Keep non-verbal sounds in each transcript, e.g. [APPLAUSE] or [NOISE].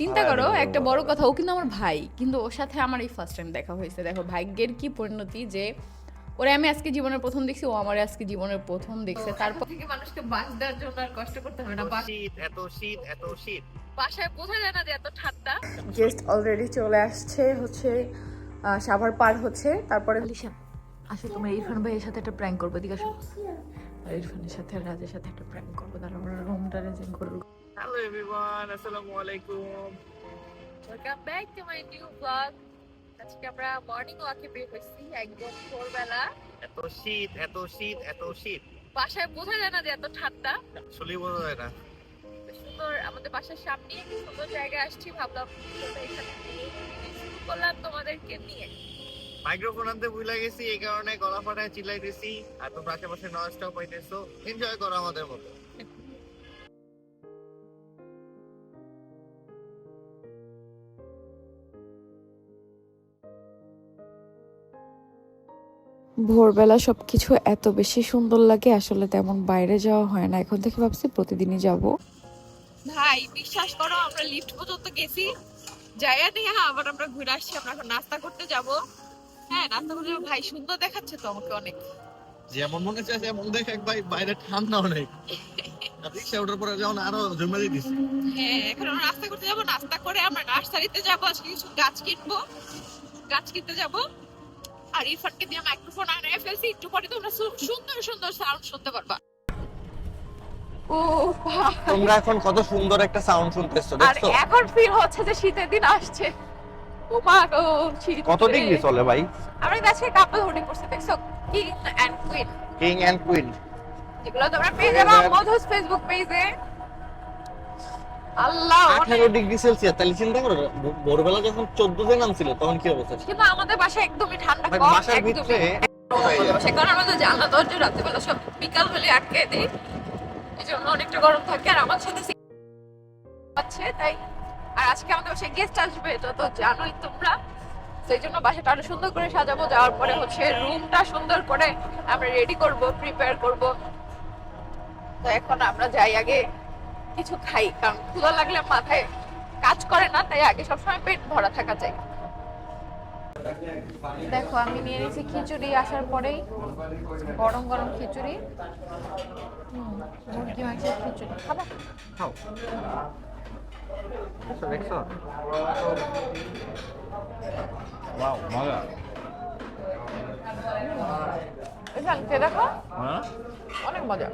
চিন্তা করো একটা বড় কথা ও কিন্তু আমার ভাই কিন্তু ওর সাথে আমার এই ফার্স্ট টাইম দেখা হয়েছে। দেখো ভাগ্যের কি পরিণতি যে ওরে আমি আজকে জীবনের প্রথম দেখছি ও আমার আজকে জীবনের প্রথম দেখছে। তারপর থেকে মানুষকে বাস দেওয়ার জন্য আর কষ্ট করতে হবে না। শীত এত শীত এত শীত। বাসায় বোঝা যায় না যে এত ঠান্ডা। গেস্ট অলরেডি চলে আসছে হচ্ছে আহ, সাভার পার হচ্ছে। তারপরে লিশা আসো তোমার ইরফান ভাইয়ের সাথে একটা প্র্যাঙ্ক করব দিকে আসো। আর ইরফানের সাথে আর রাজের সাথে একটা প্র্যাঙ্ক করব রুমটা করব। হ্যালো এভরিওয়ান আসসালামু আলাইকুম welcome back to my new vlog আজকে আমরা মর্নিং ওয়াকে বের হয়েছি একদম ভোরবেলা। এত শীত এত শীত এত শীত। বাসায় বোঝা যায় না যে এত ঠান্ডা। আসলেই বোঝা যায় না। সুন্দর আমাদের বাসার সামনে একটা সুন্দর জায়গায় আসছি ভাবলাম এখানে শুরু করলাম তোমাদেরকে নিয়ে। মাইক্রোফোন আনতে ভুলে গেছি এই কারণে গলা ফাটায় চিল্লাইতেছি। আর তোমরা আশেপাশে নয়েজটাও পাইতেছো। এনজয় করো আমাদের মতো। ভোরবেলা সবকিছু এত বেশি সুন্দর লাগে আসলে তেমন বাইরে যাওয়া হয় না। এখন থেকে ভাবছি প্রতিদিনই যাব। ভাই বিশ্বাস করো আমরা লিফট পর্যন্ত গেছি। জায়গা নিয়ে আবার আমরা ঘুরে আসছি আমরা এখন নাস্তা করতে যাব। হ্যাঁ নাস্তা করতে ভাই সুন্দর দেখাচ্ছে তো আমাকে অনেক। যেমন মনে চায় যেমন দেখ এক ভাই বাইরে ঠান্ডা অনেক। রিক্সা ওঠার পরে যখন আরও জমে দিস হ্যাঁ এখন আমরা নাস্তা করতে যাব নাস্তা করে আমরা নার্সারিতে যাব আজকে কিছু গাছ কিনবো। গাছ কিনতে যাব। আর ইরফানকে দিয়ে মাইক্রোফোন আনায় ফেলছি একটু পরে তোমরা সুন্দর সুন্দর সাউন্ড শুনতে পারবা। ও তোমরা এখন কত সুন্দর একটা সাউন্ড শুনতেছো আর এখন ফিল হচ্ছে যে শীতের দিন আসছে। ও মা গো শীত কত। ডিগ্রি চলে ভাই? আমরা আজকে কাপল হোর্ডিং করছি দেখছ? King and queen king and queen যেগুলো তোমরা পেয়ে যাবে মধুস ফেসবুক পেজে আল্লাহ আঠারো ডিগ্রি সেলসিয়াস তাহলে চিন্তা করো ভোরবেলা যখন চোদ্দ দিন নামছিল তখন কি অবস্থা ছিল? কিন্তু আমাদের বাসায় একদমই ঠান্ডা কম বাসার ভিতরে সে কারণে আমাদের জানলা দরজা রাত্রিবেলা সব বিকাল হলে আটকে দিই। এই জন্য অনেকটা গরম থাকে। আর আমার সাথে আছে তাই। আর আজকে আমাদের বাসায় গেস্ট আসবে এটা তো জানোই তোমরা। সেই জন্য বাসাটা আরও সুন্দর করে সাজাবো। যাওয়ার পরে হচ্ছে রুমটা সুন্দর করে আমরা রেডি করব প্রিপেয়ার করব। তো এখন আমরা যাই আগে কিছু খাই কারণ ক্ষুধা লাগলে মাথায় কাজ করে না তাই আগে সবসময় পেট ভরা থাকা চাই। দেখো আমি নিয়ে নিয়েছি খিচুড়ি আসার পরেই গরম গরম খিচুড়ি। মুরগি মাংসের খিচুড়ি। খাবা? খাও। মজা। দেখো। হ্যাঁ? অনেক মজা।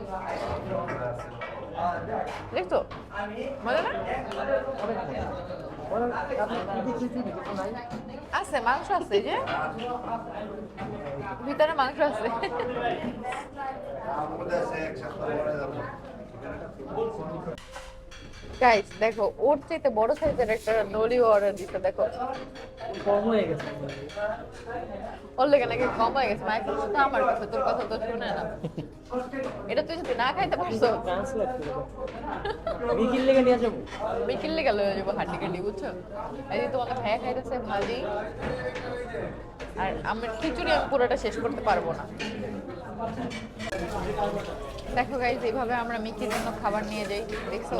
দেখছ আছে মাংস আছে যে। ভিতরে মাংস আছে। গাইস দেখো ওর চাইতে বড় সাইজের একটা নলি অর্ডার দিতে দেখো। কম হয়ে গেছে। ওর লেগে নাকি কম হয়ে গেছে কথা তো আমার কাছে তোর কথা তো শুনে না। এটা তুই যদি না খাইতে পারছ করে লেগে নিয়ে যাব। বিকেলে গেল হয়ে যাব হাড্ডি কাড্ডি বুঝছ? এই তোমাকে ভাইয়া খাইতেছে ভাজি। আর আমার খিচুড়ি আমি পুরোটা শেষ করতে পারব না। দেখো গাইজ এইভাবে আমরা মিকির জন্য খাবার নিয়ে যাই দেখছ?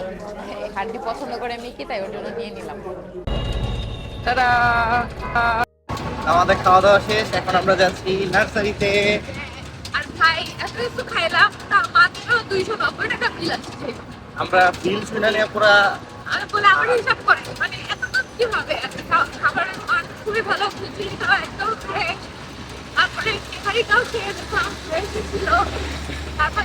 এই হাড্ডি পছন্দ করে মিকি তাই ওর জন্য নিয়ে নিলাম। তারা আমাদের খাওয়া দাওয়া শেষ এখন আমরা যাচ্ছি নার্সারিতে। আর ভাই এত কিছু খাইলাম তা মাত্র দুইশো নব্বই টাকা বিল আসছে। আমরা বিল শুনে নিয়ে পুরা আমি বলে আমার হিসাব করে মানে এত তো কি হবে? খাবারের মান খুবই ভালো খিচুড়িটাও একদম ফ্রেশ তারপরে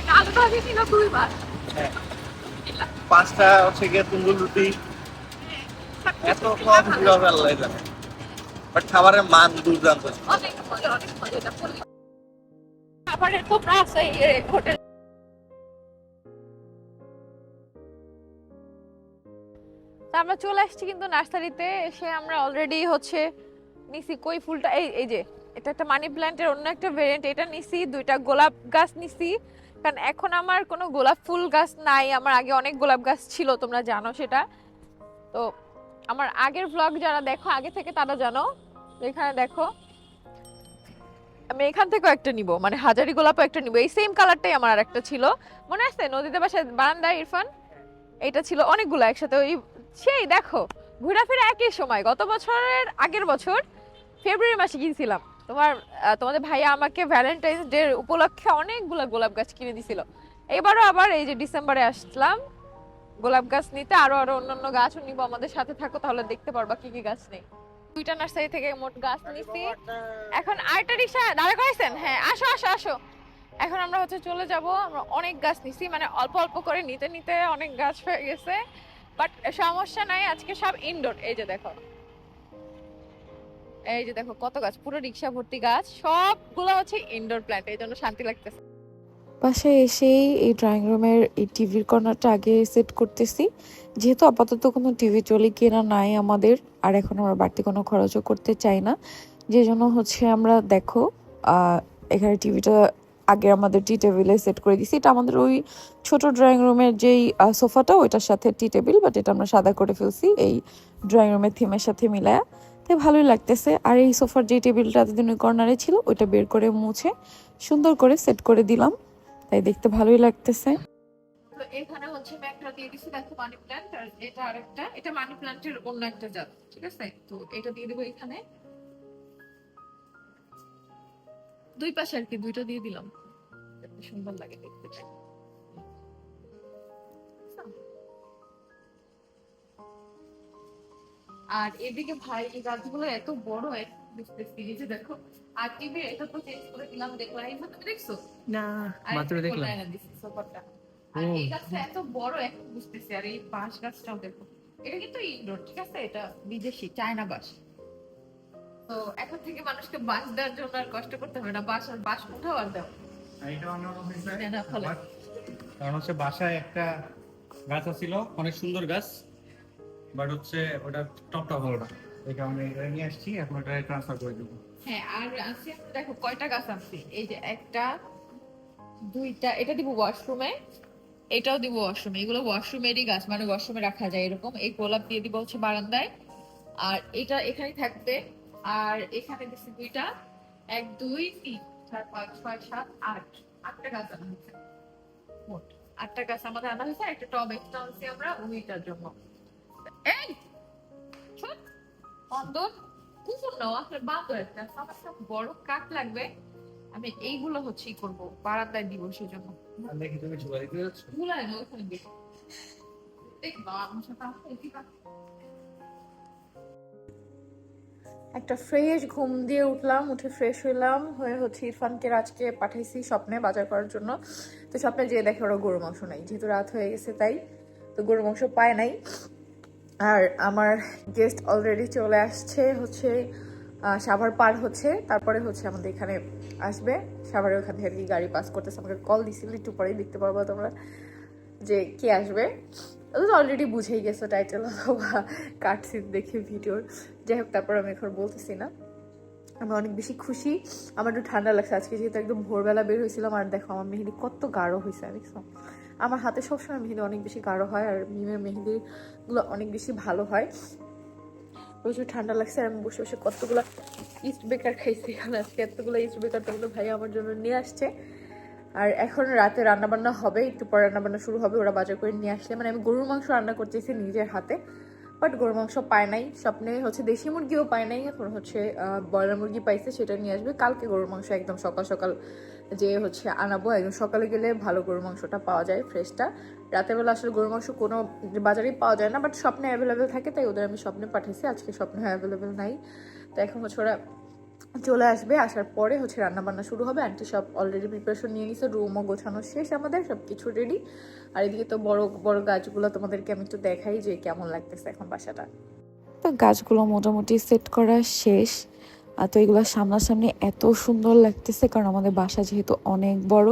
পাঁচটা হচ্ছে গিয়ে রুটি। এত কম বাট খাবারের মান দুর্দান্ত। আমরা চলে আসছি কিন্তু নার্সারিতে। এসে আমরা অলরেডি হচ্ছে নিছি কই ফুলটা? এই এই যে এটা একটা মানি প্ল্যান্টের অন্য একটা ভেরিয়েন্ট এটা নিছি, দুইটা গোলাপ গাছ নিছি। কারণ এখন আমার কোনো গোলাপ ফুল গাছ নাই, আমার আগে অনেক গোলাপ গাছ ছিল, তোমরা জানো সেটা। তো আমার আগের ব্লগ যারা দেখো, আগে থেকে তারা জানো এখানে দেখো, আমি এখান থেকেও একটা নিব মানে হাজারি গোলাপও একটা নিব। এই সেম কালারটাই আমার আর একটা ছিল। মনে আছে? নদীতে বাসায় বারান্দায়, ইরফান? এটা ছিল অনেকগুলো একসাথে, ওই সেই দেখো, ঘোরাফেরা একই সময়। গত বছরের আগের বছর, ফেব্রুয়ারি মাসে কিনছিলাম তোমার তোমাদের ভাইয়া আমাকে ভ্যালেন্টাইন্স ডে উপলক্ষে অনেকগুলো গোলাপ গাছ কিনে দিছিল। এবারও আবার এই যে ডিসেম্বরে আসলাম, গোলাপ গাছ নিতে আরও আরও অন্যান্য গাছও নিবো, আমাদের সাথে থাকো, তাহলে দেখতে পারবা কি কি গাছ নেই। দুইটা নার্সারি থেকে মোট গাছ নিছি। এখন আরেকটা রিক্সা দাঁড়া করাইছেন হ্যাঁ আসো আসো আসো। এখন আমরা হচ্ছে চলে যাব, আমরা অনেক গাছ নিছি মানে অল্প অল্প করে নিতে নিতে অনেক গাছ হয়ে গেছে। বাট সমস্যা নাই, আজকে সব ইনডোর এই যে দেখো। এই যে দেখো, কত গাছ, পুরো রিক্সা ভর্তি গাছ, সবগুলো হচ্ছে ইনডোর প্ল্যান্ট এই জন্য শান্তি লাগতেছে। বাসায় এসেই এই ড্রয়িং রুমের এই টিভির কর্নারটা আগে সেট করতেছি। যেহেতু আপাতত কোনো টিভি চলি কেনা নাই আমাদের, আর এখন আমরা বাড়তি কোনো খরচও করতে চাই না। যে জন্য হচ্ছে আমরা দেখো এখানে টিভিটা আগে আমাদের টি টেবিলে সেট করে দিছি। এটা আমাদের ওই ছোট ড্রয়িং রুমের যেই সোফাটা ওইটার সাথে টি টেবিল বাট এটা আমরা সাদা করে ফেলছি এই ড্রয়িং রুমের থিমের সাথে মিলায়া। তাই ভালোই লাগতেছে। আর এই সোফার যে টেবিলটা এতদিন ওই কর্নারে ছিল, ওইটা বের করে মুছে সুন্দর করে সেট করে দিলাম। তাই দেখতে ভালোই লাগতেছে। তো এখানে হচ্ছে দেখো মানি এটা আরেকটা। এটা মানি অন্য একটা জাত, ঠিক আছে? তো এটা দিয়ে এখানে। দুই পাশে আর কি, দুইটা দিয়ে দিলাম। সুন্দর লাগে দেখতে। আর এদিকে ভাই এই গাছগুলো এত বড় এক বুঝতেছি যে দেখো আর টিভি এটা তো চেঞ্জ করে দিলাম এই দেখছ? না মাত্র দেখলাম। কোনায় এনে দিছি সোফাটা। আর এই গাছটা এত বড় এখন বুঝতেছি আর এই বাঁশ গাছটাও দেখো। এটা কিন্তু ইনডোর ঠিক আছে? এটা বিদেশি চায়না বাঁশ। তো এখন থেকে মানুষকে বাঁশ দেওয়ার জন্য আর কষ্ট করতে হবে না বাঁশ আর বাঁশ উঠাও আর দাও। এটা অন্য হয়েছে। না, না, ফলে। আমার- কারণ হচ্ছে বাসায় একটা গাছ ছিল অনেক সুন্দর গাছ। বাট হচ্ছে ওটা টপ টপ হলো না। এই কারণে এটা নিয়ে আসছি, এখন এটা ট্রান্সফার করে দেবো। হ্যাঁ আর আমরা দেখো কয়টা গাছ আনছি এই যে একটা, দুইটা, এটা দিব ওয়াশরুমে এটাও দিব ওয়াশরুমে এগুলো ওয়াশরুমেরই গাছ মানে ওয়াশরুমে রাখা যায় এরকম। এই গোলাপ দিয়ে দিব হচ্ছে বারান্দায়। আর এটা এখানে থাকবে। আর এখানে দিচ্ছি দুইটা, এক, দুই, তিন, চার, পাঁচ, ছয়, সাত, আট। আটটা গাছ আনা হয়েছে। মোট আটটা গাছ আমাদের আনা হয়েছে। একটা টব এক্সট্রা আমরা, ওইটার জন্য। এই ছোট অন্দর কুকুর নাও আসলে বান্দর একটা আমার একটা বড় কাঠ লাগবে। আমি এইগুলো হচ্ছে ই করব বারান্দায় দিব সেজন্য। আর দেখি তুমি ঝুলা দিতে যাচ্ছ? গুলাই না ওইখানে দিব। দেখবা আমার সাথে আসলে কি একটা ফ্রেশ ঘুম দিয়ে উঠলাম উঠে ফ্রেশ হইলাম হয়ে হচ্ছে ইরফানকে আজকে পাঠাইছি স্বপ্নে বাজার করার জন্য। তো স্বপ্নে যেয়ে দেখে ওরা গরু মাংস নাই যেহেতু রাত হয়ে গেছে তাই তো গরু মাংস পায় নাই। আর আমার গেস্ট অলরেডি চলে আসছে, হচ্ছে সাভার পার হচ্ছে, তারপরে হচ্ছে আমাদের এখানে আসবে। সাভারের ওখান থেকে কি গাড়ি পাস করতেছে। আমাকে কল দিছিল, একটু পরেই দেখতে পারব তোমরা যে কে আসবে। তো অলরেডি বুঝেই গেছো টাইটেল অথবা কাটসিট দেখে ভিডিওর যাই হোক, তারপর আমি এখন বলতেছি না। আমি অনেক বেশি খুশি। আমার একটু ঠান্ডা লাগছে। আজকে যেহেতু একদম ভোরবেলা বের হয়েছিলাম, আর দেখো আমার মেহেদি কত গাঢ় হয়েছে দেখছ আমার হাতে সবসময় মেহেদি অনেক বেশি গাঢ় হয় আর মিমের মেহেদিগুলো অনেক বেশি ভালো হয়। প্রচুর ঠান্ডা লাগছে আমি বসে বসে কতগুলো ইস্ট বেকার খাইছি। কারণ আজকে এতগুলো ইস্ট বেকার তোগুলো ভাই আমার জন্য নিয়ে আসছে। আর এখন রাতে রান্নাবান্না হবে, একটু পরে রান্নাবান্না শুরু হবে, ওরা বাজার করে নিয়ে আসলে মানে আমি গরুর মাংস রান্না করতেছি নিজের হাতে। বাট গরুর মাংস পায় নাই। স্বপ্নে হচ্ছে দেশি মুরগিও পায় নাই, এখন হচ্ছে ব্রয়লার মুরগি পাইছে, সেটা নিয়ে আসবে। কালকে গরুর মাংস একদম সকাল সকাল যে হচ্ছে আনাবো, একদম সকালে গেলে ভালো গরুর মাংসটা পাওয়া যায় ফ্রেশটা। রাতের বেলা আসলে গরুর মাংস কোনো বাজারেই পাওয়া যায় না, বাট স্বপ্নে অ্যাভেলেবেল থাকে, তাই ওদের আমি স্বপ্নে পাঠিয়েছি আজকে স্বপ্নে অ্যাভেলেবেল নাই। তো এখন হচ্ছে ওরা চলে আসবে, আসার পরে হচ্ছে রান্নাবান্না শুরু হবে। আন্টি সব অলরেডি প্রিপারেশন নিয়ে নিছে, রুমও গোছানো শেষ আমাদের সব কিছু রেডি আর এদিকে তো বড় বড় গাছগুলো তোমাদেরকে আমি একটু দেখাই যে কেমন লাগতেছে এখন বাসাটা। তো গাছগুলো মোটামুটি সেট করা শেষ। আর তো এগুলো সামনাসামনি এত সুন্দর লাগতেছে, কারণ আমাদের বাসা যেহেতু অনেক বড়,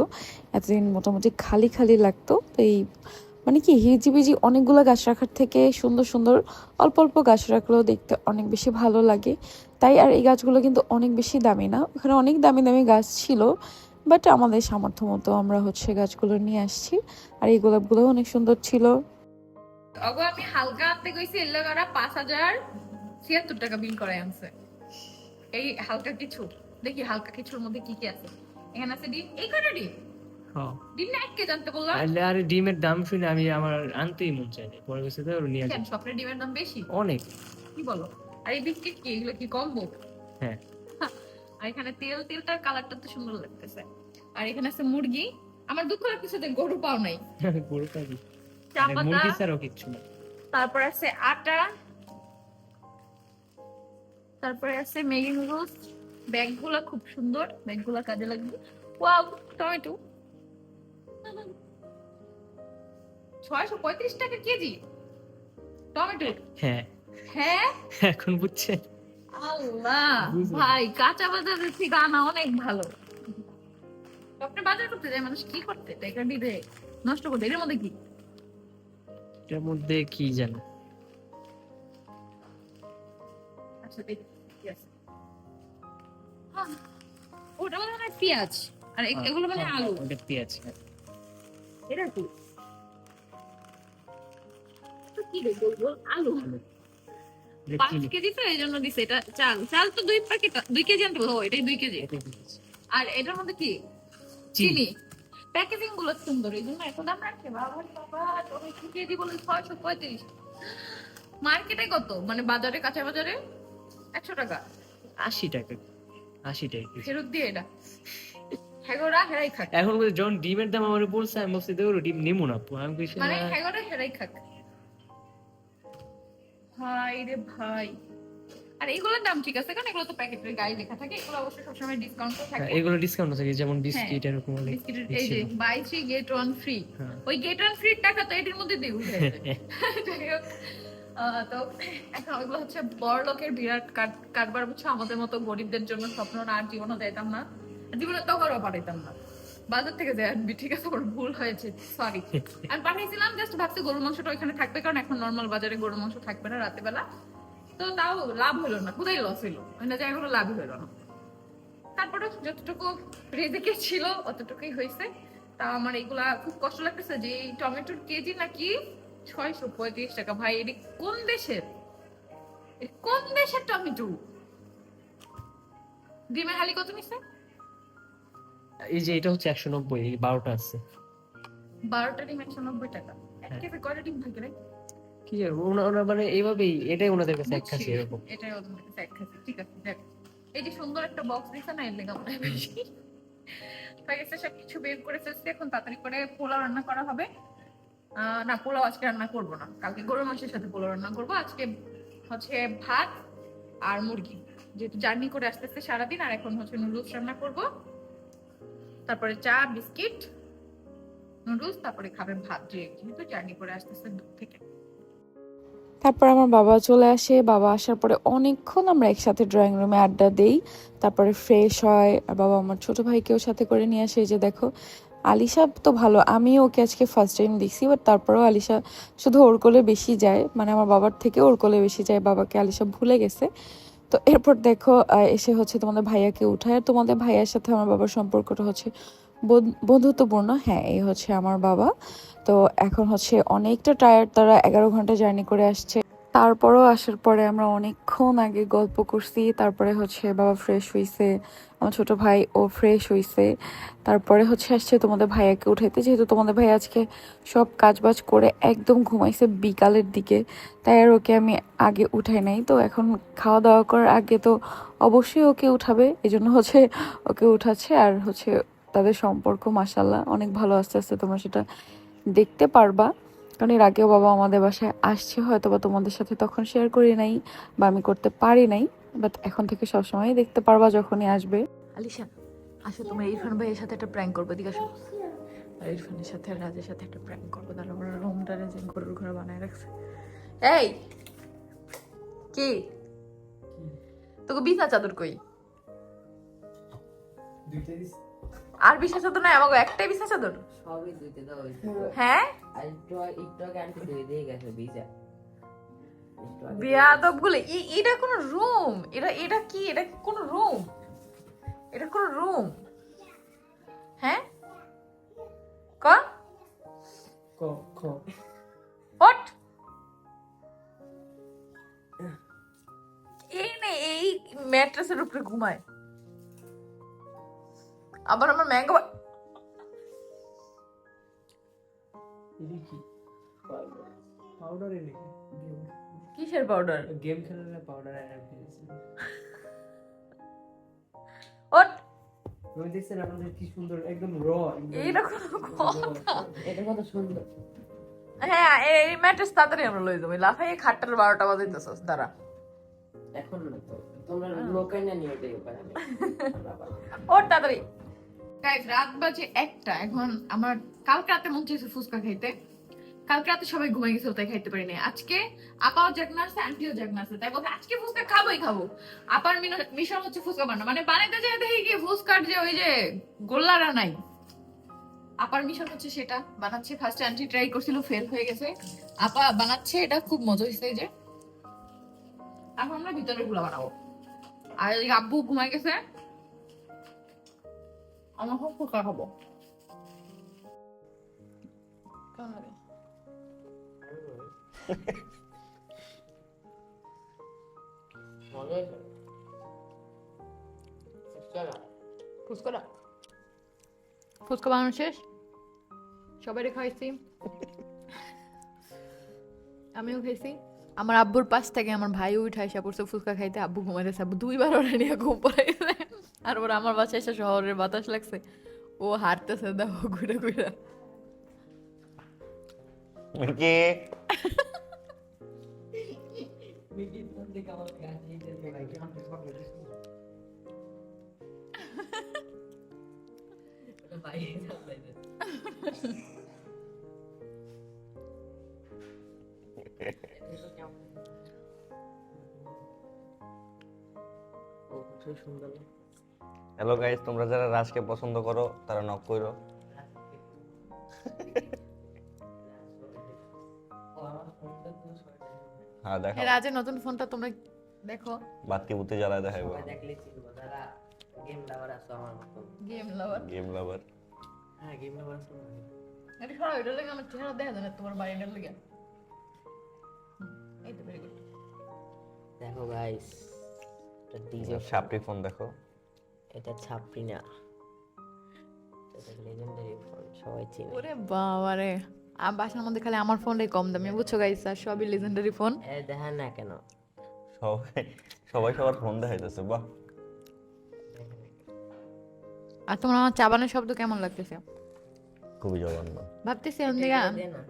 এতদিন মোটামুটি খালি খালি লাগতো। তো এই মানে কি, হিজিবিজি অনেকগুলো গাছ রাখার থেকে সুন্দর সুন্দর অল্প অল্প গাছ রাখলেও দেখতে অনেক বেশি ভালো লাগে। তাই আর এই গাছগুলো কিন্তু অনেক বেশি দামি না। ওখানে অনেক দামি দামি গাছ ছিল, বাট আমাদের সামর্থ্য মতো আমরা হচ্ছে গাছগুলো নিয়ে আসছি। আর এই গোলাপগুলো অনেক সুন্দর ছিল। আমি হালকা আনতে লাগারা পাঁচ হাজার ছিয়াত্তর টাকা বিল করাই আনছে। এই হালকা কিছু, দেখি হালকা কিছুর মধ্যে কি কি আছে। এখানে আছে ডিম, এই কটা ডিম? ডিম না এক আনতে বললাম আরে আরে ডিমের দাম শুনে আমি আমার আনতেই মন চাই না। পরে গেছে তো নিয়ে কেন? যাব ডিমের দাম বেশি? অনেক। কি বলো? আর এই বিস্কিট কি? এগুলো কি কম্বো? হ্যাঁ। আর এখানে তেল তেলটার কালারটা তো সুন্দর লাগতেছে। আর এখানে আছে মুরগি। আমার দুঃখ লাগতেছে যে গরু পাও নাই। [LAUGHS] পুরো পাবি চা মুরগি ছাড়াও কিচ্ছু না তারপর আছে আটা। তারপরে আছে ম্যাগি নুডলস। ব্যাগগুলো খুব সুন্দর। ব্যাগগুলো কাজে লাগবে। Wow tomato. ছয়শো পঁয়ত্রিশ টাকা কেজি। টমেটো। হ্যাঁ। হ্যাঁ? এখন বুঝছেন আল্লাহ। ভাই কাঁচা বাজারের থেকে আনা অনেক ভালো। আপনি বাজার করতে যায় মানুষ কি করতে? টাকা দিতে নষ্ট করতে এর মধ্যে কি? এটার মধ্যে কি জানো? আচ্ছা দেখি কি আছে। ওটা মনে পেঁয়াজ। আর এগুলো মানে আলু। ওটা পেঁয়াজ হ্যাঁ। এটা কি কি রে গোল গোল আলু পাঁচ কেজি তো এই জন্য দিছে এটা চাল। চাল তো দুই প্যাকেট দুই কেজি আনতে বলো এটাই দুই কেজি। আর এটার মধ্যে কি? চিনি। প্যাকেজিংগুলো সুন্দর এই জন্য এত দাম রাখছে বাবা বাবা তুমি কি কেজি বলে ছয়শো পঁয়ত্রিশ? মার্কেটে কত? মানে বাজারে কাঁচা বাজারে? একশো টাকা। আশি টাকা। আশি টাকা ফেরত দিয়ে এটা। হ্যাগোরা হেরাই খাক। এখন যখন ডিমের দাম আমার বলছে আমি বলছি দেখো ডিম নেব না। আমি কইছি মানে না, হ্যাগোরা হেরাই খাক। ভাই রে ভাই। আর এগুলোর দাম ঠিক আছে কারণ এগুলো তো প্যাকেটের গায়ে লেখা থাকে এগুলো অবশ্যই সবসময় ডিসকাউন্ট হ্যাঁ, থাকে। এগুলো ডিসকাউন্ট আছে যেমন বিস্কিট এরকম বিস্কিটের এই যে buy three get one free হ্যাঁ। ওই গেট ওয়ান ফ্রি টাকা তো এটির মধ্যে দিয়ে উঠে [LAUGHS] আহ, তো এখন ওইগুলো হচ্ছে বড় লোকের বিরাট কার- কারবার বুঝছ? আমাদের মতো গরিবদের জন্য স্বপ্ন না আর জীবনও দিতাম না। জীবনে তখনও পাঠাইতাম না। বাজার থেকে দেয় আনবি ঠিক আছে আমার ভুল হয়েছে সরি [LAUGHS] আমি পাঠিয়েছিলাম জাস্ট ভাবছি গরুর মাংসটা ওইখানে থাকবে কারণ এখন নর্মাল বাজারে গরুর মাংস থাকবে না রাতে বেলা তো তাও লাভ হলো না কোথায় লস হইল ওই জায়গাগুলো লাভই হলো না। তারপরে যতটুকু রেজেকে ছিল অতটুকুই হয়েছে। তা আমার এগুলা খুব কষ্ট লাগতেছে যে এই টমেটোর কেজি নাকি ছয়শো পঁয়ত্রিশ টাকা। ভাই এটি কোন দেশের? কোন দেশের টমেটো? ডিমের হালি কত নিছে? এই যে এটা হচ্ছে একশো নব্বই বারোটা আছে। বারোটা ডিম একশো নব্বই টাকা। এক হ্যাঁ। কয়টা ডিম থাকে কি মানে এইভাবেই এটাই ওনাদের কাছে এক। খাসি এরকম। এটাই ওদের কাছে এক খাসি। ঠিক আছে দেখ। এই যে সুন্দর একটা বক্স দিছে না এর লেগা হয় বেশি সব কিছু বের করে ফেলছি। এখন তাড়াতাড়ি করে পোলাও রান্না করা হবে। না পোলাও আজকে রান্না করব না। কালকে গরুর মাংসের সাথে পোলাও রান্না করব। আজকে হচ্ছে ভাত আর মুরগি। যেহেতু জার্নি করে আসতেছে সারাদিন আর এখন হচ্ছে নুডলস রান্না করব। তারপরে চা, বিস্কিট, নুডলস, তারপরে খাবে ভাত। ডিরেক্ট যেহেতু জার্নি করে আসতেছে দূর থেকে। তারপর আমার বাবা চলে আসে। বাবা আসার পরে অনেকক্ষণ আমরা একসাথে ড্রয়িং রুমে আড্ডা দেই। তারপরে ফ্রেশ হয়। আর বাবা আমার ছোট ভাইকেও সাথে করে নিয়ে আসে। যে দেখো, আলিশা তো ভালো। আমি ওকে আজকে ফার্স্ট টাইম দেখছি বাট তারপরেও আলিশা শুধু ওর কোলে বেশি যায়। মানে আমার বাবার থেকে ওর কোলে বেশি যায়। বাবাকে আলিশা ভুলে গেছে। তো এরপর দেখো এসে হচ্ছে তোমাদের ভাইয়াকে উঠায়। আর তোমাদের ভাইয়ার সাথে আমার বাবার সম্পর্কটা হচ্ছে বন্ধ- বন্ধুত্বপূর্ণ। হ্যাঁ এই হচ্ছে আমার বাবা। তো এখন হচ্ছে অনেকটা টায়ার তারা এগারো ঘণ্টা জার্নি করে আসছে। তারপরও আসার পরে আমরা অনেকক্ষণ আগে গল্প করছি, তারপরে হচ্ছে বাবা ফ্রেশ হইছে, আমার ছোট ভাই ও ফ্রেশ হইছে, তারপরে হচ্ছে আসছে তোমাদের ভাইয়াকে উঠাইতে, যেহেতু তোমাদের ভাই আজকে সব কাজবাজ করে একদম ঘুমাইছে বিকালের দিকে, তাই আর ওকে আমি আগে উঠাই নাই, তো এখন খাওয়া দাওয়া করার আগে তো অবশ্যই ওকে উঠাবে এই জন্য হচ্ছে ওকে উঠাচ্ছে, আর হচ্ছে তাদের সম্পর্ক মাসাল্লাহ অনেক ভালো আস্তে আস্তে তোমরা সেটা দেখতে পারবা। কারণ এর আগেও বাবা আমাদের বাসায় আসছে হয়তো বা তোমাদের সাথে তখন শেয়ার করি নাই বা আমি করতে পারি নাই বাট এখন থেকে সব সবসময় দেখতে পারবা যখনই আসবে। আলিশা আসো তোমার ইরফান ভাইয়ের সাথে একটা প্র্যাঙ্ক করব এদিকে আসো। আর ইরফানের সাথে আর রাজের সাথে একটা প্র্যাঙ্ক করব তাহলে আমরা রুমটারে যে গরুর ঘরে বানায় রাখছে। এই! কি? তোকে বিছনা চাদর কই? আর বিছনা চাদর নাই আমাকে একটাই বিছনা চাদর সবই দাও হ্যাঁ। আর একটু আন্টি ধুয়ে দিয়ে গেছে ভিজা। একটু আগে বেয়াদবগুলো এটা কোনো রুম? এটা এটা কি? এটা কোন রুম? এটা কোন রুম? হ্যাঁ? ক? ক খ। ওট এই নে এই ম্যাট্রেসের উপরে ঘুমায়। আবার আমার ম্যাঙ্গো পাউডার এনে কিসের পাউডার গেম খেলার পাউডার এনে ওট! তুমি দেখছেন আপনাদের কি সুন্দর একদম র এইরকম এটা কত সুন্দর। হ্যাঁ এই ম্যাট্রেস তাড়াতাড়ি আমরা লই যাব। লাফাই খাটটার বারোটা দাঁড়া। এখন না তো তোমরা লোকাই না নিয়ে দেখো [LAUGHS] ওর তাড়াতাড়ি। গাইস রাত বাজে একটা। এখন আমার কালকে রাতে মন চাইছে ফুচকা খাইতে। কালকে রাতে সবাই ঘুমাই গেছে তাই খাইতে পারি নাই আজকে আপাও জাগনা আছে আন্টিও জাগনা আছে তাই বলতে আজকে ফুচকা খাবোই খাব। আপার মিশন হচ্ছে ফুচকা বানানো। মানে বানাইতে যাই দেখি কি ফুচকার যে ওই যে গোল্লারা নাই। আপার মিশন হচ্ছে সেটা। বানাচ্ছে ফার্স্ট আন্টি ট্রাই করছিল ফেল হয়ে গেছে। আপা বানাচ্ছে, এটা খুব মজা হয়েছে যে। এখন আমরা ভিতরে গুলা বানাবো। আর আব্বু ঘুমাই গেছে। আমার খুব ফুচকা খাব কেমন লাগে মজা হয়েছে চলো ফুচকাটা ফুচকা বানানো শেষ? সবাই খাইছি। আমিও খাইছি। আমার আব্বুর পাশ থেকে আমার ভাই উঠে আসা পড়ছে ফুচকা খাইতে। আব্বু ঘুমাইতেছে। আব্বু দুইবার ওরা নিয়ে ঘুম পড়ে গেছে আর ওরা আমার বাসায় এসে শহরের বাতাস লাগছে। ও হাঁটতেছে দেখো ঘুরে ঘুরে। মিকি? সুন্দর। হ্যালো গাইস তোমরা যারা রাজকে পছন্দ করো তারা নক করো। হ্যাঁ দেখো রাজের নতুন ফোনটা তোমরা দেখো। বাতি বুতি জ্বালায় দেখাইবো। দেখলে চিনবো যারা গেম লাভার আছে আমার মতো। গেম লাভার গেম লাভার হ্যাঁ গেম লাভার আছে এটা এটা লেগে আমার চেহারা দেখা যায় না তোমার বাড়িটার লেগে। এই তো ভেরি গুড দেখো গাইস এটা ডিজে সাপটি ফোন দেখো। এটা ছাপড়ি না। এটা লেজেন্ডারি ফোন সবাই চিনে। ওরে বাবা রে আর বাসার মধ্যে খালি আমার ফোনটাই কম দামি। বুঝছ গাইস আর সবই লেজেন্ডারি ফোন দেখেন না কেন? সবাই সবাই সবার ফোন দেখাইতেছে বাহ। আর তোমার আমার চাবানের শব্দ কেমন লাগতেছে? খুবই জঘন্য। ভাবতেছি না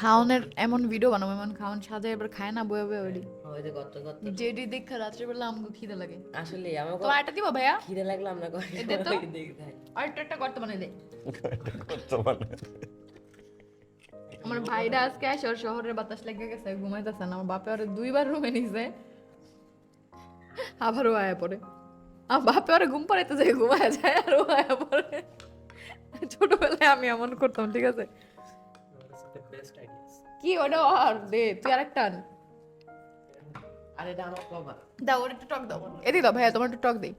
খাওনের এমন ভিডিও বানাবো এমন খাওন সাজায় এবার খায় না বয়ে বয়ে ওই যে গত গত যেডি দেখা রাত্রেবেলা আমাকে খিদে লাগে। আসলে আমার তোমার একটা দিব ভাইয়া? খিদে লাগল আমরা কই দে তো। দেখি আর একটা একটা করতে বানাই দে। বর্তমানে আমার ভাইরা আজকে আসে ওর শহরের বাতাস লেগে গেছে ঘুমাইতেছে না। আমার বাপে ওরে দুইবার রুমে নিছে। আবারও আয়া পড়ে। আমার বাপে ওরে ঘুম পাড়াইতে যায় ঘুমায় যায় আর ও আয়া পড়ে। ছোটবেলায় আমি এমন করতাম ঠিক আছে? কি ওটা? আর দে তুই আরেকটা আন। আর এটা আমার কভার দাও ওর একটু টক দাও। এদিকে দাও ভাইয়া তোমার একটু টক দেই।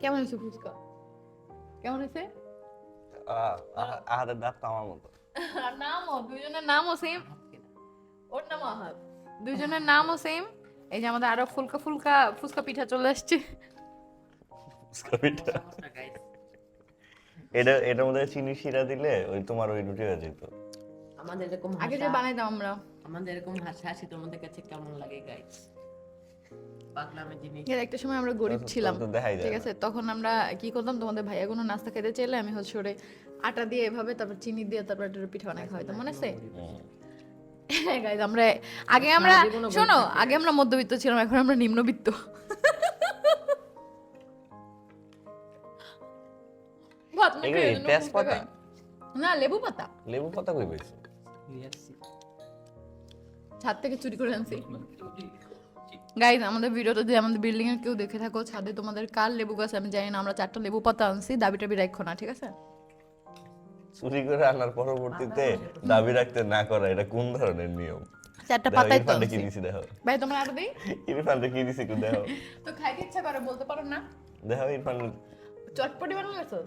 কেমন হয়েছে ফুচকা? কেমন হয়েছে? আহ, আহ, আহাদের দাঁত আমার মতো। আর নামও দুজনের নামও সেম ওর নাম আহাদ। দুজনের নামও সেম এই যে আমাদের আরও ফুলকা ফুলকা ফুচকা পিঠা চলে আসছে। ফুচকা পিঠা। এটা এটার মধ্যে চিনি শিরা দিলে ওই তোমার ওই রুটি হয়ে যেত। আমাদের এরকম আগে যে বানাইতাম আমরা। আমাদের এরকম হাসি হাসি তোমাদের কাছে কেমন লাগে গাইস এর একটা সময় আমরা গরিব তখন ছিলাম। ঠিক আছে তখন আমরা কি করতাম তোমাদের ভাইয়া কোনো নাস্তা খেতে চাইলে আমি হচ্ছে ওরে আটা দিয়ে এভাবে তারপর চিনি দিয়ে তারপর একটা পিঠা বানাই খাওয়াইতাম মনে আছে? [LAUGHS] আমরা আগে আমরা শোনো আগে আমরা মধ্যবিত্ত ছিলাম এখন আমরা নিম্নবিত্ত। এগুলো তেজপাতা? না লেবু পাতা। লেবু পাতা কই পাইছে? ছাদ থেকে চুরি করে আনছি। গাইজ আমাদের ভিডিওটা যদি আমাদের বিল্ডিং এর কেউ দেখে থাকো ছাদে তোমাদের কার লেবু গাছ আমি জানি না আমরা চারটা লেবু পাতা আনছি দাবি টাবি রাখো না ঠিক আছে? চুরি করে আনার পরবর্তীতে দাবি রাখতে না করা এটা কোন ধরনের নিয়ম? চারটা পাতাই তো কি দিছি দেখো। ভাই তোমার আরও দেই? ইরফানটা কি দিছি একটু দেখো। [LAUGHS] তো খাইতে ইচ্ছা করে বলতে পারো না। দেখো ইরফান চটপটি গেছস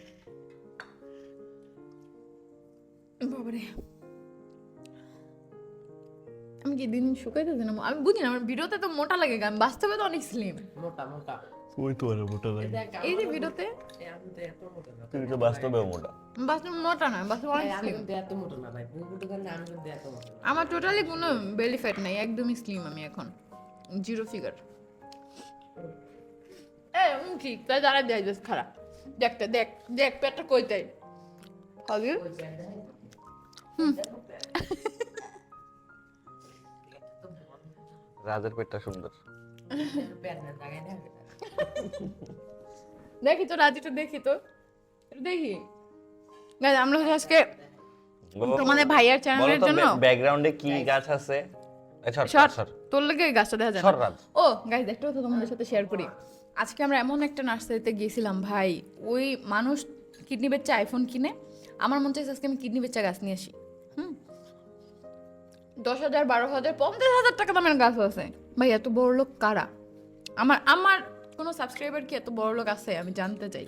বাবারে। আমি কি দিন শুকাইতেছি না? আমি বুঝি না আমার ভিডিওতে তো মোটা লাগে গান বাস্তবে তো অনেক স্লিম মোটা মোটা। ওই তো আরে মোটা লাগে। এই যে ভিডিওতে? এত মোটা না। তুই মোটা। বাস্তবে মোটা না বাস্তবে অনেক স্লিম এত মোটা না ভাই গান আমি কিন্তু এত মোটা আমার টোটালি কোনো বেলি ফ্যাট নাই একদমই স্লিম আমি এখন। জিরো ফিগার এ ঠিক তাই দাঁড়া দেয় বেশ খারাপ দেখতে দেখ দেখ পেটটা কই তাই? খাবি [LAUGHS] রাজের পেটটা সুন্দর। না দেখি তো দেখি তো। দেখি। Guys, আমরা আজকে তোমাদের ভাইয়ার চ্যানেলের জন্য ব্যাকগ্রাউন্ডে কি গাছ আছে। তোর লাগে গাছটা দেখা যায় না। ও গাইজ একটা কথা তোমাদের সাথে শেয়ার করি। আজকে আমরা এমন একটা নার্সারিতে গিয়েছিলাম ভাই। ওই মানুষ কিডনি বেচা আইফোন কিনে আমার মনে চাইছে আজকে আমি কিডনি বেচা গাছ নিয়ে আসি। দশ হাজার বারো হাজার পঞ্চাশ হাজার টাকা দামের গাছ আছে। ভাই এত বড় লোক কারা? আমার আমার কোনো সাবস্ক্রাইবার কি এত বড় লোক আছে? আমি জানতে চাই।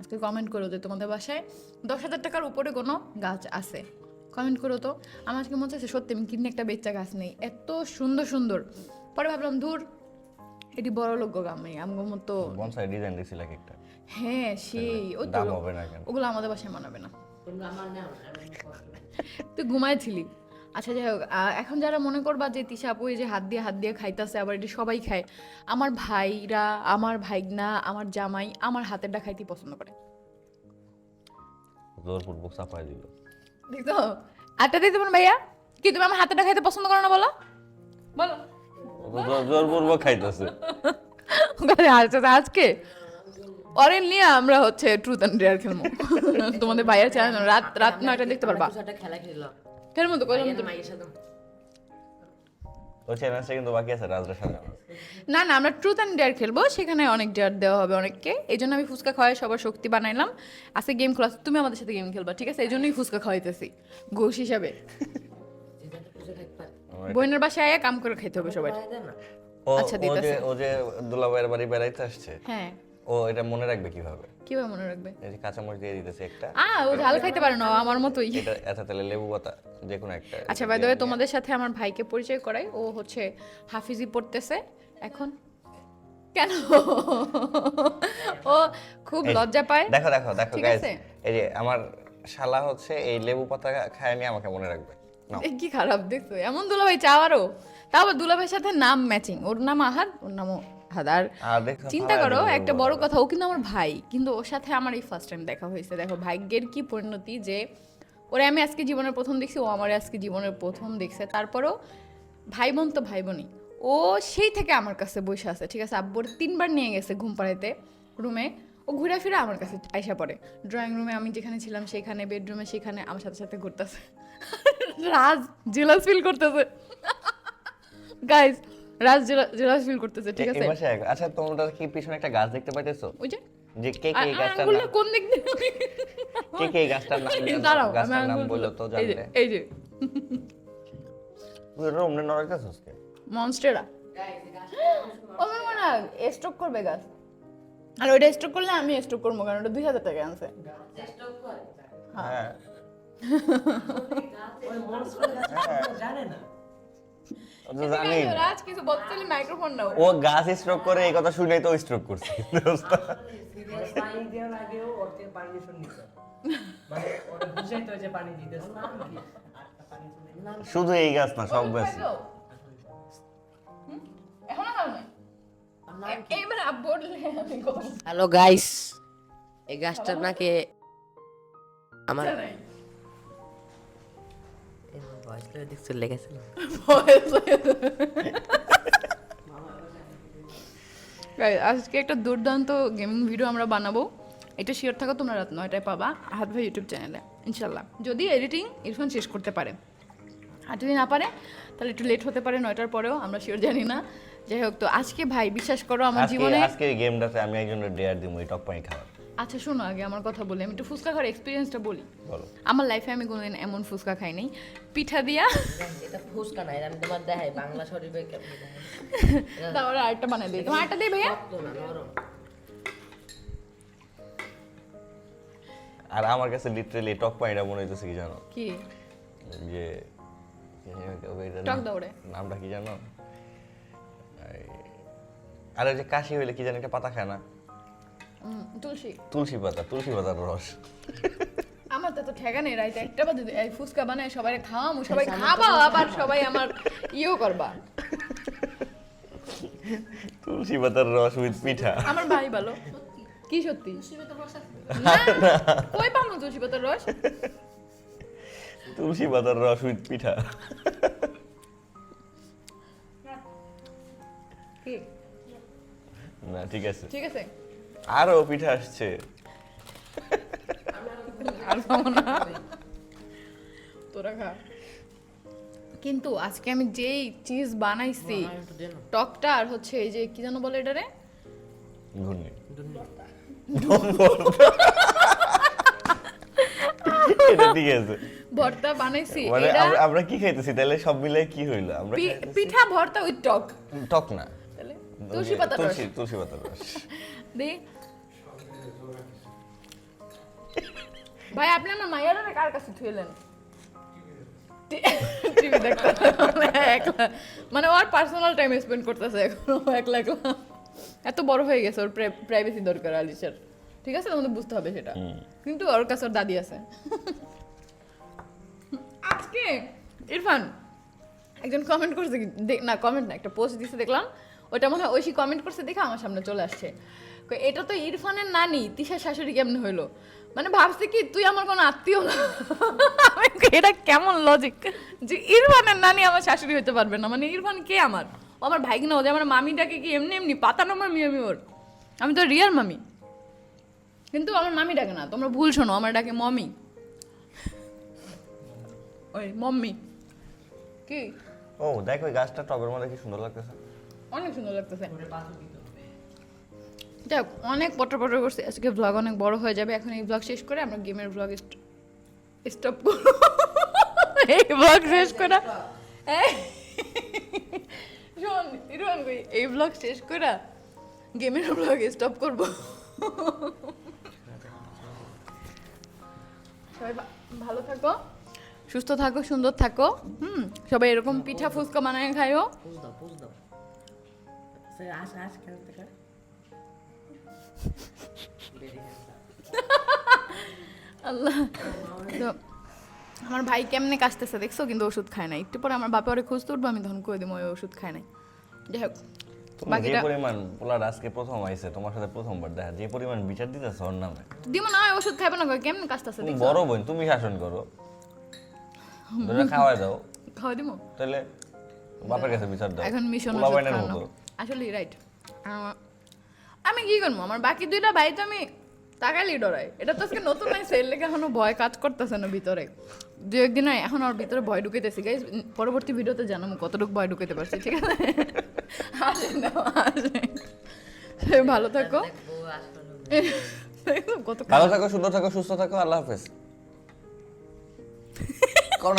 আজকে কমেন্ট করো যে তোমাদের বাসায় দশ হাজার টাকার উপরে কোনো গাছ আছে? কমেন্ট করো তো। আমার আজকে মনে হচ্ছে সত্যি আমি কিডনি একটা বেচা গাছ নেই। এত সুন্দর সুন্দর। পরে ভাবলাম দূর এটি বড় লোক গো আমি। আমার মতো বনসাই ডিজাইন দিছিল একটা। হ্যাঁ সেই ওই তো কেন? ওগুলো আমাদের বাসায় মানাবে না। তুই ঘুমাইছিলি আচ্ছা যাই হোক এখন যারা মনে করবা যে তিশা আপু এই যে হাত দিয়ে হাত দিয়ে খাইতেছে আবার এটি সবাই খায় আমার ভাইরা আমার ভাইগনা আমার জামাই আমার হাতেরটা খাইতে পছন্দ করে। জোরপূর্বক চাপাই দিল। আটটা দিতে পারেন ভাইয়া? কি তুমি আমার হাতেরটা খাইতে পছন্দ করো না বলো? বলো। জোরপূর্বক খাইতেছে। আজকে। অরেন নিয়ে আমরা হচ্ছে ট্রুথ অ্যান্ড ডেয়ার খেলব। তোমাদের ভাইয়ের চ্যানেল রাত রাত নয়টা দেখতে পারবা। খেলা খেললাম। খেলব তো কইলাম তো। মাইয়ের সাথে ও চ্যানেলটা কিন্তু বাকি আছে রাজরা সাথে না না আমরা ট্রুথ অ্যান্ড ডেয়ার খেলব সেখানে অনেক ডেয়ার দেওয়া হবে অনেককে। এই জন্য আমি ফুচকা খাওয়াই সবার শক্তি বানাইলাম। আজকে গেম খেলা তুমি আমাদের সাথে গেম খেলবা ঠিক আছে? এই জন্যই ফুচকা খাওয়াইতেছি ঘুষ হিসাবে। বোনের বাসায় আয়া কাম করে খাইতে হবে সবাই। আচ্ছা, ও যে ও যে দুলাভাইয়ের বাড়ি বেড়াইতে আসছে? হ্যাঁ। ও এটা মনে রাখবে কীভাবে? কীভাবে মনে রাখবে? এই যে কাঁচামরিচ দিয়ে দিতেছে একটা। আ ও ঝাল খাইতে পারে না আমার মতোই। এটা এত তাহলে লেবু পাতা যে কোনো একটা [LAUGHS] আচ্ছা বাই দ্য তোমাদের সাথে আমার ভাইকে পরিচয় করাই। ও হচ্ছে হাফিজি পড়তেছে। এখন? কেন? ও খুব লজ্জা পায়। দেখো দেখো দেখো গাইস। এই যে আমার শালা হচ্ছে এই লেবু পাতা খায় নিয়ে আমাকে মনে রাখবে। কি খারাপ দেখছ? এমন দুলাভাই চাওয়ারও। আবার দুলাভাইয়ের সাথে নাম ম্যাচিং ওর নাম আহাদ ওর নামও আর চিন্তা করো একটা বড় বড় কথা ও কিন্তু আমার ভাই কিন্তু ওর সাথে আমার এই ফার্স্ট টাইম দেখা হয়েছে। দেখো ভাগ্যের কি পরিণতি যে ওরে আমি আজকে জীবনের প্রথম দেখছি ও আমার আজকে জীবনের প্রথম দেখছে। তারপরও ভাই বোন তো ভাই বোনই ও সেই থেকে আমার কাছে বসে আছে ঠিক আছে? আব্বুর তিনবার নিয়ে গেছে ঘুম পাড়াইতে রুমে। ও ঘুরে ফিরে আমার কাছে আইসা পড়ে। ড্রয়িং রুমে আমি যেখানে ছিলাম সেখানে বেডরুমে সেখানে আমার সাথে সাথে ঘুরতেছে। [LAUGHS] রাজ জেলাস ফিল করতেছে। [LAUGHS] গাইজ রাজ জেলাস ফিল করতেছে ঠিক আছে? আচ্ছা তোমরা কি পিছনে একটা গাছ দেখতে পাইতেছো? ওই যে? যে কে কে আঙ্গুলটা কোন দিক দিয়ে কে কে এই গাছটার নাম দাঁড়াও গাছটার নাম বলো তো এই যে জানলে। এই যে। মনস্টেরা ও মনে হয় না স্ট্রোক করবে গাছ। আর ওইটা স্ট্রোক করলে আমি স্ট্রোক করব কারণ ওটা দুই হাজার টাকা আনছে। [LAUGHS] হ্যাঁ। জানে না। ও তো জানি রাজ কিছু বলতে মাইক্রোফোন নাও। ও গাছ স্ট্রোক করে এই কথা শুনেই তো স্ট্রোক করছে। দোস্ত। পানি দেওয়ার আগেও ওর থেকে পারমিশন নিতে মানে ওরা বুঝাইতে যে পানি দিতেছে নাম কি পানি নাম শুধু এই গাছ না সব গাছ এখনও খাও না হ্যালো গাইস এই গাছটার নাকি আমার ভয়েস করে দেখছ লেগেছিল [LAUGHS] আজকে একটা দুর্দান্ত গেমিং ভিডিও আমরা বানাবো। এটা শিওর থাকো তোমরা রাত নয়টায় পাবা হাত ভাই ইউটিউব চ্যানেলে ইনশাল্লাহ যদি এডিটিং ইরফান শেষ করতে পারে। আর যদি না পারে তাহলে একটু লেট হতে পারে নয়টার পরেও আমরা শিওর জানি না। যাই হোক তো আজকে ভাই বিশ্বাস করো আমার জীবনে আজকে গেমটাতে আমি একজনের ডেয়ার দিমু এই টক পানি খাওয়ার। আচ্ছা শোনো আগে আমার কথা বলি। আমি একটু ফুচকা খাওয়ার এক্সপিরিয়েন্সটা বলি। আমার লাইফে আমি কোনোদিন এমন ফুচকা খাই নাই। পিঠা দিয়া। এটা ফুসকা নাই আমি তোমার দেখাই বাংলা শরীফে [LAUGHS] তারপরে আরেকটা বানাই দিই তোমার আরেকটা দিই ভাইয়া? আর আমার কাছে লিটারেলি টক পানিটা মনে হইতেছে কি জানো? কি? যে টক দৌড়ে। নামটা কি জানো? আর ওই যে কাশি হইলে কি জানি একটা পাতা খায় না? তুলসী। তুলসী পাতা তুলসী পাতার রস। আমার তো ঠেকা নেই রাইতে। একটা বাজে এই ফুচকা বানায় সবাই খাওয়ামু সবাই খাবা আবার সবাই আমার ইয়েও করবা। তুলসী পাতার রস উইথ পিঠা। আমার ভাই ভালো। কি সত্যি? না কই পাবো তুলসী পাতার রস? তুলসী পাতার রস উইথ পিঠা। না ঠিক আছে। ঠিক আছে। আরও পিঠা আসছে। আর পাবো না তোরা খা। কিন্তু আজকে আমি যেই চিজ বানাইছি টকটা আর হচ্ছে এই যে কি যেন বলে এটারে? ঘূর্ণি দুর্নি এটা ঠিক আছে। ভর্তা বানাইছি মানে আমরা- কি খাইতেছি? তাহলে সব মিলাই কি হইল? আমরা পিঠা ভর্তা উইথ টক। টক না। তুলসী রস। দে। ভাই আপনি আমার মাইয়ারা কার কাছে থুইলেন? টিভি দেখতে একলা। মানে ওর পার্সোনাল টাইম স্পেন্ড করতেছে এখন একলা একলা। এত বড় হয়ে গেছে ওর প্রাইভেসি দরকার আলিশার। ঠিক আছে তোমাদের বুঝতে হবে সেটা। কিন্তু ওর কাছে ওর দাদি আছে। আজকে ইরফান একজন কমেন্ট করছে না কমেন্ট না একটা পোস্ট দিছে দেখলাম। ওটা মনে হয় ঐশী কমেন্ট করছে দেখে আমার সামনে চলে আসছে। কই, এটা তো ইরফানের নানি তিশার শাশুড়ি কেমনে হইল? মানে ভাবছি কি তুই আমার কোনো আত্মীয় না? আমি কই, এটা কেমন লজিক যে ইরফানের নানি আমার শাশুড়ি হতে পারবে না। মানে ইরফান কে আমার? ও আমার ভাই না ও যে আমার মামিটাকে কি এমনি এমনি পাতা নম্বর মি আমি ওর? আমি তো রিয়ার মামি। কিন্তু আমার মামি ডাকে না তোমরা ভুল শোনো আমার ডাকে মমি। ওই মম্মি। কি? ও দেখ ওই গাছটা টবের মধ্যে কি সুন্দর লাগতেছে। অনেক সুন্দর লাগতেছে। যাক, অনেক পটর করছে। আজকে ব্লগ অনেক বড় হয়ে যাবে। এখন এই ব্লগ শেষ করে আমরা গেমের ব্লগ স্টপ করব। এই ব্লগ শেষ করা শোন ইরোন এই ব্লগ শেষ করে গেমের ব্লগ স্টপ করব। সবাই ভালো থাকো। সুস্থ থাকো, সুন্দর থাকো। হুম, সবাই এরকম পিঠা ফুচকা বানায় খাইও। আল্লাহ। তো আমার ভাই কেমনে কাশতেছে দেখছ? কিন্তু ওষুধ খায় না একটু পরে আমার বাপে ওরে খুঁজতে উঠবো আমি ধন করে দিব ওই ওষুধ খায় নাই। যাই হোক বাকিটা পরিমাণ পোলার আজকে প্রথম আইছে তোমার সাথে প্রথমবার দেখা। যে পরিমাণ বিচার দিতেছ ওর নামে। দিব না ওষুধ খাইবে না কই, কেমনে কাশতেছে দেখছ? বড় বোন তুমি শাসন করো। ধরে খাওয়াই দাও। খাওয়া দিব তাহলে বাপের কাছে বিচার দাও। এখন মিশন ওষুধ খাওয়ানো। আসলে রাইট আমি কি করব? আমার বাকি দুইটা ভাই তো আমি তাকালি ডরাই। এটা তো আজকে নতুন নাই সেল লেগে এখনও ভয় কাজ করতেছে না ভিতরে। দু একদিন এখন ওর ভিতরে ভয় ঢুকাইতেছি। গাইজ পরবর্তী ভিডিওতে জানাব কতটুকু ভয় ঢুকাইতে পারছি ঠিক আছে? আসে না ভালো থাকো। ভালো থাকো সুন্দর থাকো সুস্থ থাকো আল্লাহ হাফেজ। [LAUGHS] করো